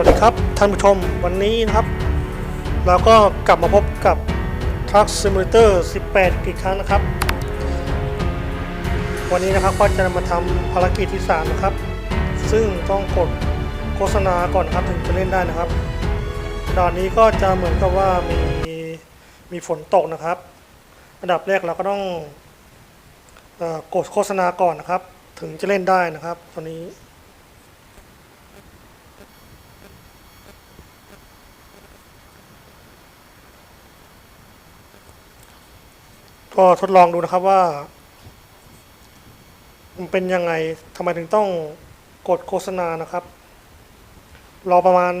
วัสดีครับท่านผู้ชมวันนี้นะครับ เราก็กลับมาพบกับ Truck Simulator 18 อีกครั้งนะครับ วันนี้นะครับก็จะมาทำภารกิจที่ 3 นะครับ ซึ่งต้องกดโฆษณาก่อนครับถึงจะเล่นได้นะครับด่านนี้ก็จะเหมือนกับว่ามีมีฝนตกนะครับ อันดับแรกเราก็ต้องอกดโฆษณาก่อนนะครับ ถึงจะเล่นได้นะครับ ตอนนี้ ก็ทดลองดูนะครับว่า มันเป็นยังไงทำไมถึงต้องกดโฆษณานะครับ รอประมาณ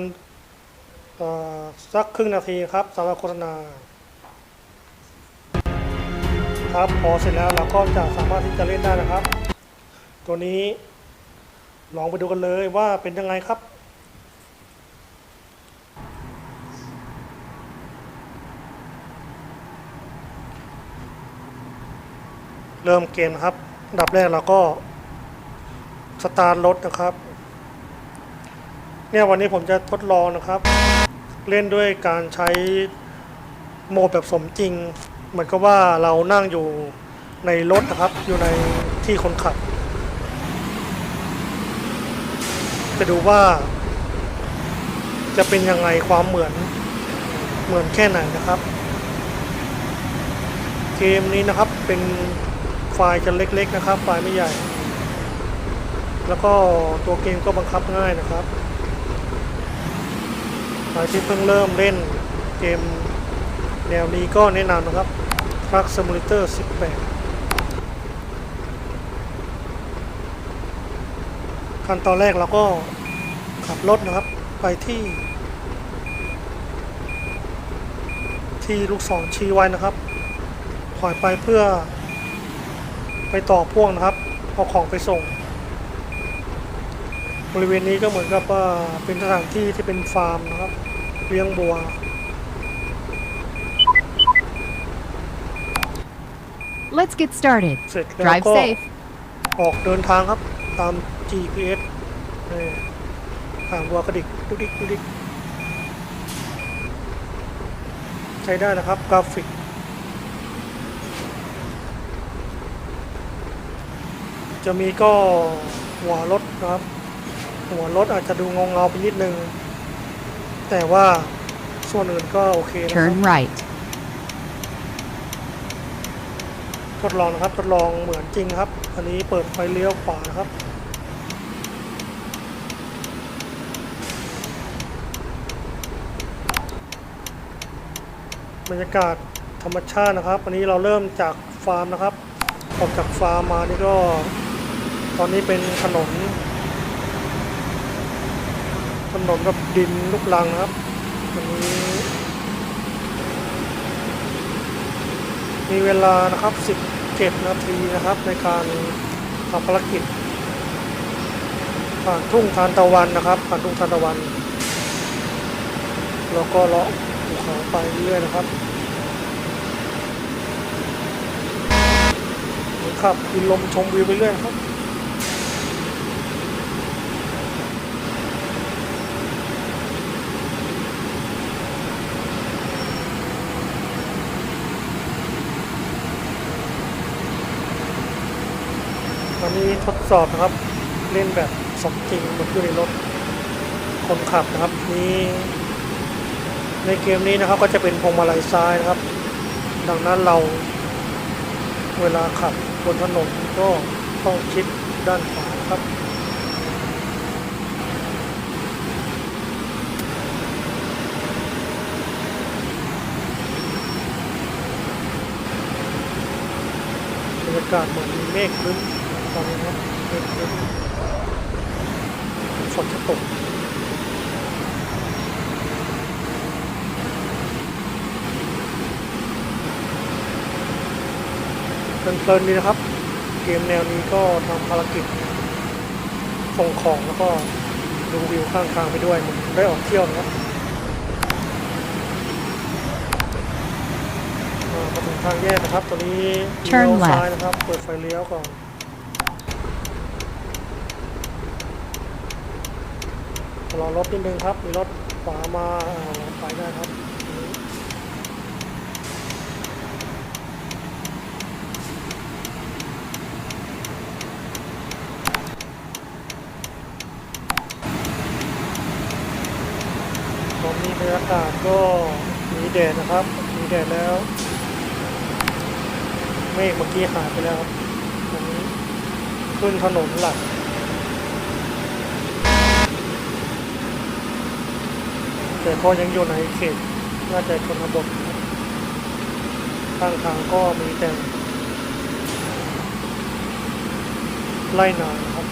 สักครึ่งนาทีครับสำหรับโฆษณา ครับพอเสร็จแล้วเราก็จะสามารถที่จะเล่นได้นะครับ ตัวนี้ลองไปดูกันเลยว่าเป็นยังไงครับ เริ่มเกมนะครับดับแรกเราก็สตาร์ทรถนะครับ เนี่ยวันนี้ผมจะทดลองนะครับ เล่นด้วยการใช้โหมดแบบสมจริง เหมือนกับว่าเรานั่งอยู่ในรถนะครับ อยู่ในที่คนขับ จะดูว่า จะเป็นยังไงความเหมือนเหมือนแค่ไหนนะครับ เกมนี้นะครับเป็น ไฟล์จะเล็กๆนะครับ ไฟล์ไม่ใหญ่ แล้วก็ตัวเกมก็บังคับง่ายนะครับใครที่เพิ่งเริ่มเล่นเกมแนวนี้ก็แนะนำนะครับ Truck Simulator 18 ขั้นตอนแรกเราก็ขับรถนะครับไปที่ ที่ลูกศรชี้ไว้นะครับถอยไปเพื่อ ไปต่อพ่วงนะครับเอาของไปส่ง บริเวณนี้ก็เหมือนกับว่าเป็นสถานที่ที่เป็นฟาร์มนะครับเลี้ยงบัว Let's get started. เสร็จแล้ว Drive ก็ safe. ออกเดินทางครับตาม GPS นี่ห่างวัวกระดิกดุกดิกดุกดิกใช้ได้นะครับกราฟิก จะมีก็หัวรถนะครับ หัวรถอาจจะดูเงาเงาๆไปนิดนึง แต่ว่าส่วนอื่นก็โอเคนะครับ Turn right. ทดลองนะครับ ทดลองเหมือนจริงครับ อันนี้เปิดไฟเลี้ยวขวานะครับ บรรยากาศธรรมชาตินะครับ อันนี้เราเริ่มจากฟาร์มนะครับ ออกจากฟาร์มมานี่ก็ ตอนนี้เป็นถนนถนนกับดินลูกลังนะครับอันนี้ มีเวลานะครับ 17 นาทีนะครับ ในการทำภารกิจ ผ่านทุ่งทานตะวันนะครับ ผ่านทุ่งทานตะวัน แล้วก็เลาะภูเขาไปเรื่อยนะครับขับกินลมชมวิวไปเรื่อยครับ วันนี้ทด สอบนะครับ เล่นแบบสมจริงเหมือนอยู่ในรถคนขับนะครับนี่ในเกมนี้นะครับก็จะเป็นพวงมาลัยซ้ายนะครับ ดังนั้นเราเวลาขับบนถนนก็ต้องชิดด้านขวาครับบรรยากาศเหมือนมีเมฆครึ้มตอนนี้นะครึ้ม ฝนจะตกเพลินๆดีนะครับ เกมแนวนี้ก็ทำภารกิจส่งของแล้วก็ดูวิวข้างทางไปด้วยมือนได้ออกเที่ยวนะครับมาถึงทางแยกนะครับตัวนี้เลี้ยวซ้ายนะครับ เปิดไฟเลี้ยวก่อน รอรถนิดนึงครับ มีรถขวามาไปได้ครับอันนี้ตอนนี้บรรยากาศก็มีแดดนะครับ มีแดดแล้วเมฆเมื่อกี้หายไปแล้วครับตอนนี้ขึ้นถนนหลัก แต่ก็ยังอยู่ในเขตน่าจะชนบทนะครับข้างทางก็มีแต่ไล่นานครับ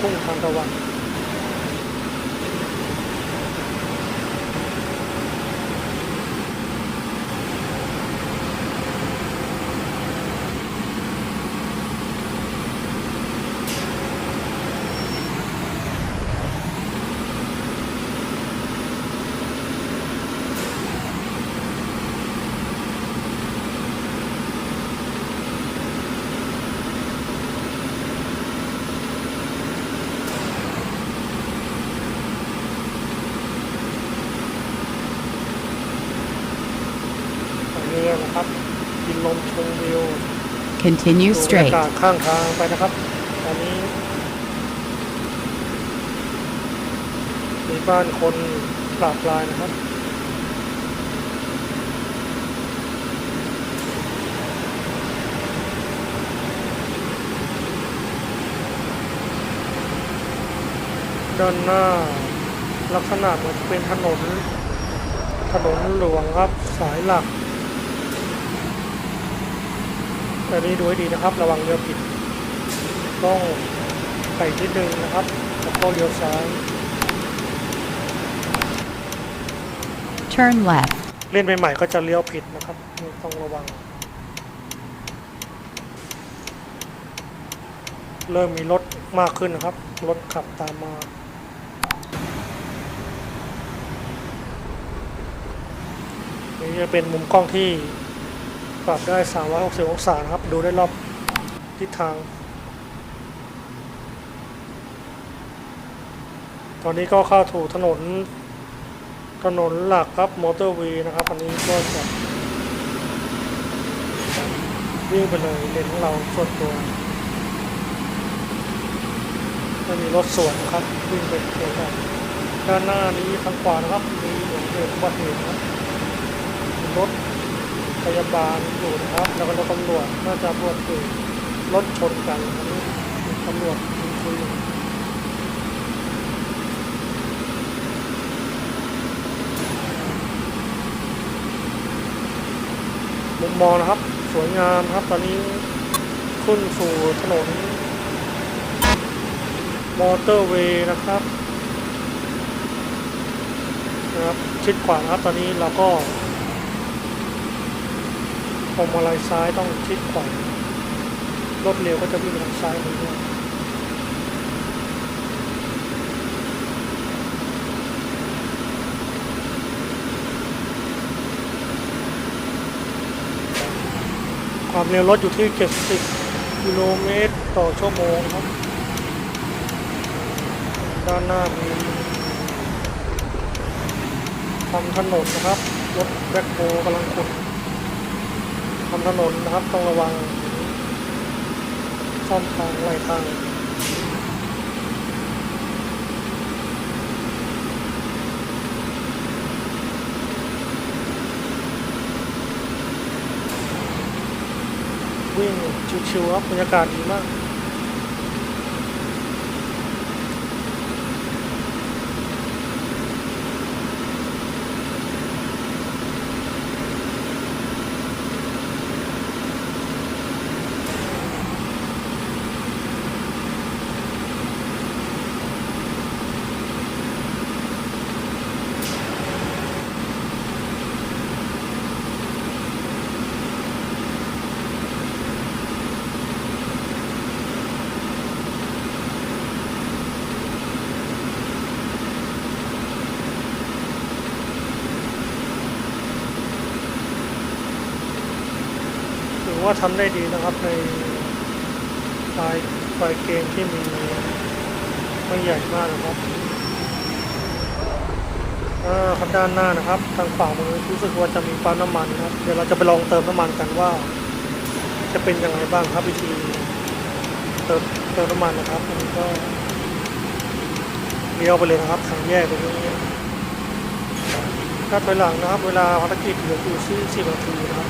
พุ่งทางตะวัน ตรงนี้นะครับกินลมชมวิว Continue straight. ข้างทางไปนะครับตอนนี้มีบ้านคนปราบปลายนะครับด้านหน้าลักษณะเหมือนเป็นถนน ถนนหลวงครับสายหลัก แต่นี้ดูให้ดีนะครับ ระวังเลี้ยวผิด ต้องไปนิดนึงนะครับแล้วก็เลี้ยวซ้าย Turn left. เล่นใหม่ๆก็จะเลี้ยวผิดนะครับนี่ต้องระวัง เริ่มมีรถมากขึ้นนะครับ รถขับตามมา นี่จะเป็นมุมกล้องที่ ปรับได้ 360 องศานะครับ ดูได้รอบทิศทาง ตอนนี้ก็เข้าถูกถนน ถนนหลักครับมอเตอร์เวย์นะครับอันนี้ก็จะวิ่งไปเลยเลนของเราส่วนตัวไม่มีรถสวนครับวิ่งไปเดียวกันด้านหน้านี้ทางขวานะครับ มีเหมือนเกิดอุบัติเหตุครับรถ พยาบาลอยู่นะครับ แล้วก็รถตำรวจน่าจะอุบัติเหตุรถชนกันอันนี้ตำรวจคุยมุมมองนะครับ สวยงามครับ ตอนนี้ขึ้นสู่ถนน มอเตอร์เวย์นะครับนะครับ ชิดขวานะครับ ตอนนี้เราก็ พวงมาลัยซ้ายต้องชิดขวารถเร็วก็จะวิ่งทางซ้ายมือด้วยความเร็วรถอยู่ที่ 70 กิโลเมตรต่อชั่วโมงครับ ด้านหน้ามีทำถนนนะครับ รถแบ็คโฮกำลังขุด ทำถนนนะครับ ต้องระวังซ่อมทางไหลทางวิ่งชิวๆครับบรรยากาศดีมาก ว่าทำได้ดีนะครับในไฟล์ไฟล์เกมที่มีไม่ใหญ่มากนะครับอ่าครับด้านหน้านะครับ ทางฝ่ามือรู้สึกว่าจะมีปั๊มน้ำมันนะครับ เดี๋ยวเราจะไปลองเติมน้ำมันกันว่า จะเป็นยังไงบ้างครับวิธีเติมเติมน้ำมันนะครับอันนี้ก็เลี้ยวไปเลยนะครับทางแยกตรงนี้ถ้าถอยหลังนะครับ เวลาภารกิจเหลืออยู่ที่10นาทีนะครับ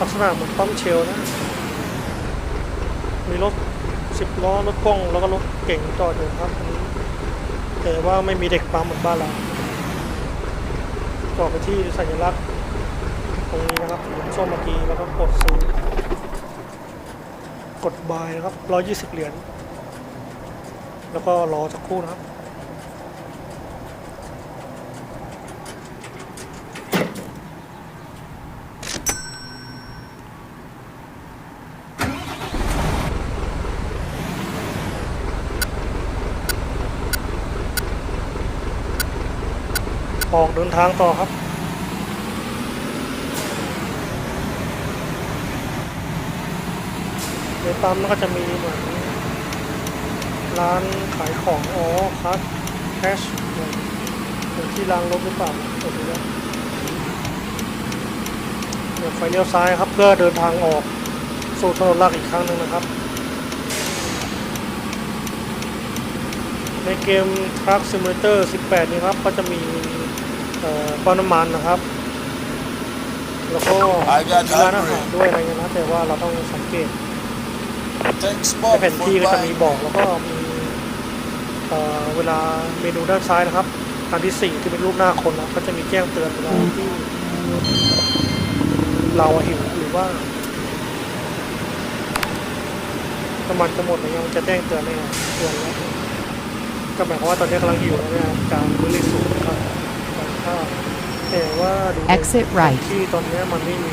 ลักษณะเหมือนปั๊มเชลนะ มีรถสิบล้อรถกล้องแล้วก็รถเก่งจอดอยู่ครับนนี้แต่ว่าไม่มีเด็กปั๊มเหมือนบ้านเราจอดไปที่สัญลักษณ์ตรงนี้นะครับสีส้มเมื่อกี้แล้วก็กดซื้อกดบายนะครับร้อยยี่สิบเหรียญแล้วก็รอสักครู่นะครับ ออกเดินทางต่อครับ ในปั๊มก็จะมีเหมือนร้านขายของอ๋อคัสแคชเหมือนที่ล้างรถหรือเปล่าเดี๋ยวดูนะเดี๋ยวไฟเลี้ยวซ้ายครับเพื่อเดินทางออกสู่ถนนหลักอีกครั้งหนึ่งนะครับในเกม Truck Simulator 18 นี้ครับ ก็จะมี ปั๊มน้ำมันนะครับ แล้วก็มีร้านอาหารด้วยอะไรเงี้ยนะแต่ว่าเราต้องสังเกต Take ใน spot แผนที่ before ก็จะมี flying. บอกแล้วก็มีเอ่อเวลาเมนูด้านซ้ายนะครับอันที่สี่ที่เป็นรูปหน้าคนนะก็จะมีแจ้งเตือนเวลาที่เราหิวหรือว่าน้ำมันจะหมดอะไรเงี้ยมันจะแจ้งเตือนเลยนะเตือนแล้วก็หมายความว่าตอนนี้กำลังหิวแล้วเนี่ยการมื้อเล็กสูงนะครับการ ข้าวแต่ว่าดูใน Exit right ที่ตอนเนี้ยมันไม่มี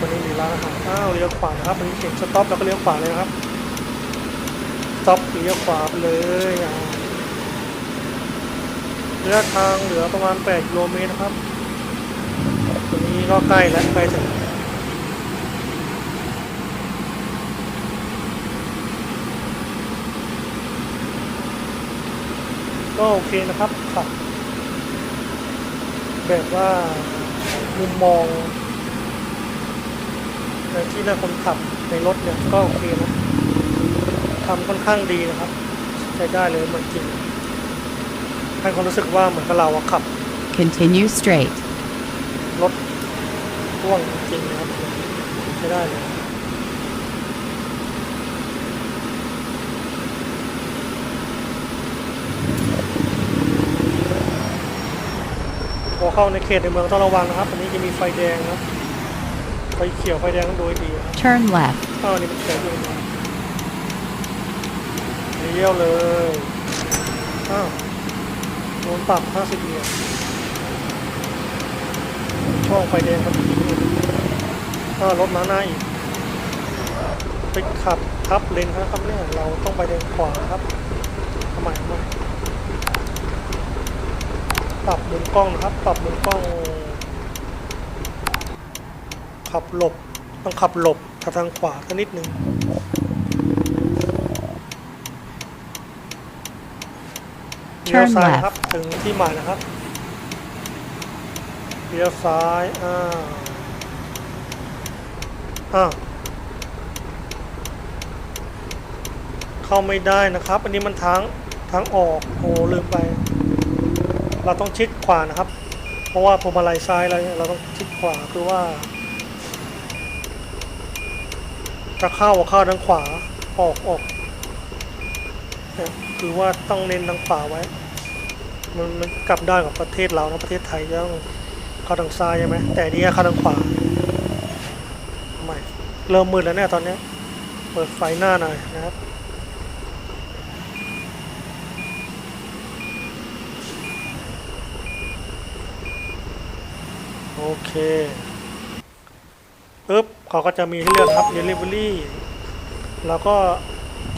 วันนี้มีร้านอาหารอ้าวเลี้ยวขวานะครับวันนี้เขียนสต็อปแล้วก็เลี้ยวขวาเลยนะครับสต็อปเลี้ยวขวาไปเลยอ่าระยะทางเหลือประมาณ 8 กิโลเมตรนะครับตรงนี้ก็ใกล้แล้วใกล้ถึงก็โอเคนะครับขับ แบบว่ามุมมองในที่นั่งคนขับในรถเนี่ยก็โอเคนะทำค่อนข้างดีนะครับ ใช้ได้เลยเหมือนจริงให้ความรู้สึกว่าเหมือนกับเราอะขับ Continue straight. รถพ่วงจริงๆนะครับใช้ได้เลยพอ เข้าในเขตในเมืองต้องระวังนะครับอันนี้จะมีไฟแดงนะครับไฟเขียวไฟแดงต้องดูให้ดีนะครับ Turn left. อ้าวนี่มันเขียวอยู่นะเลี้ยวเลยอ้าวโดนปรับ50เหรียญช่องไฟแดงครับอ้าวรถมาหน้าอีกไปขับทับเลนครับเนี่ยเราต้องไปเลนขวาครับทำไมทำไม ปรับมุมกล้องนะครับ ปรับมุมกล้อง ขับหลบ ต้องขับหลบทางขวาสักนิดหนึ่งเลี้ยว Turn ซ้าย left นะครับ ถึงที่หมายนะครับเลี้ยวซ้ายอ่าอ่าเข้าไม่ได้นะครับ อันนี้มันทางทางออก โอ้ลืมไป เราต้องชิดขวานะครับ เพราะว่าพวงมาลัยซ้ายเราเนี่ยเราต้องชิดขวาคือว่าถ้าเข้าก็เข้าทางขวาออกออกเนี่ยคือว่าต้องเน้นทางขวาไว้ มันมันกลับได้กับประเทศเรานะประเทศไทยต้องเข้าทางซ้ายใช่ไหมแต่นี่เข้าทางขวาไม่เริ่มมืดแล้วเนี่ยตอนนี้เปิดไฟหน้าหน่อยนะครับ โอเคปึ๊บเขาก็จะมีให้เลือกครับ Delivery แล้วก็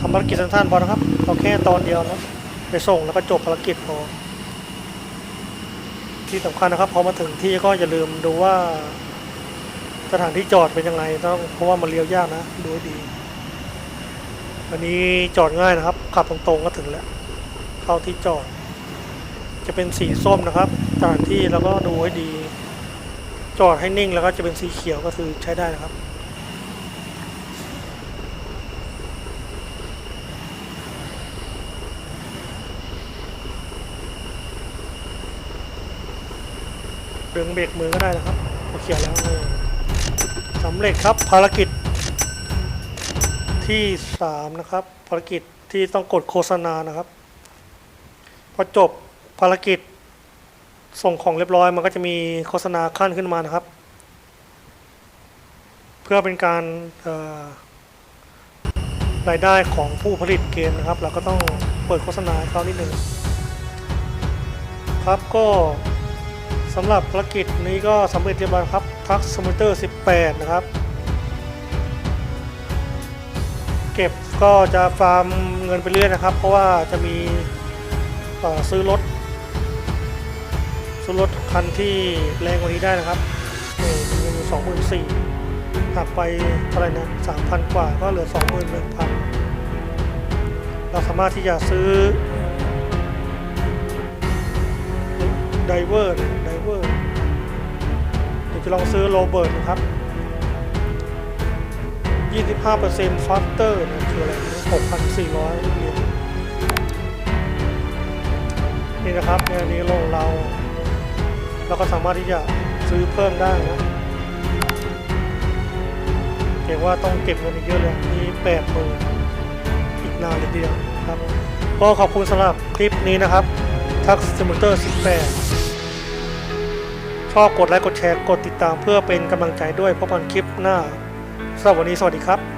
ทำภารกิจสั้นๆพอนะครับเอาแค่ตอนเดียวนะไปส่งแล้วก็จบภารกิจพอที่สำคัญนะครับพอมาถึงที่ก็อย่าลืมดูว่า สถานที่จอดเป็นยังไงต้องเพราะว่ามันเลี้ยวยากนะดูให้ดี อันนี้จอดง่ายนะครับ ขับตรงๆก็ถึงแล้ว เข้าที่จอด จะเป็นสีส้มนะครับสถานที่แล้วก็ดูให้ดี จอดให้นิ่งแล้วก็จะเป็นสีเขียวก็คือใช้ได้นะครับเรืองเบรกมือก็ได้นะครับโอเคแล้วเออสำเร็จครับภารกิจ ที่สามนะครับ ภารกิจที่ต้องกดโฆษณานะครับ พอจบภารกิจ ส่งของเรียบร้อยมันก็จะมีโฆษณาขั้นขึ้นมานะครับ เพื่อเป็นการรายได้ของผู้ผลิตเกมนะครับ เราก็ต้องเปิดโฆษณาให้เขานิดหนึ่งครับก็สำหรับภารกิจนี้ก็สำเร็จเรียบร้อยครับทักสมูเตอร์ 18 นะครับ เก็บก็จะฟาร์มเงินไปเรื่อยนะครับ เพราะว่าจะมีซื้อรถ ซื้อรถคันที่แรงกว่านี้ได้นะครับเงินอยู่สองหมื่นสี่หักไปเท่าไหร่นะสามพันกว่าก็เหลือสองหมื่นหนึ่งพันเราสามารถที่จะซื้อไดเวอร์ไดเวอร์เดี๋ยวจะลองซื้อโรเบิร์ตนะครับ25%ฟัสเตอร์นะคืออะไร6,400เหรียญนี่นะครับในอันนี้ลงเรา เราก็สามารถที่จะซื้อเพิ่มได้นะเห็นว่าต้องเก็บเงินอีกเยอะเลยนี่แปดหมื่นอีกนานเลยทีเดียวครับก็ขอบคุณสำหรับคลิปนี้นะครับทักซิมูเตอร์18 ชอบกดไลค์กดแชร์กดติดตามเพื่อเป็นกำลังใจด้วยพบกันคลิปหน้าสำหรับวันนี้สวัสดีครับ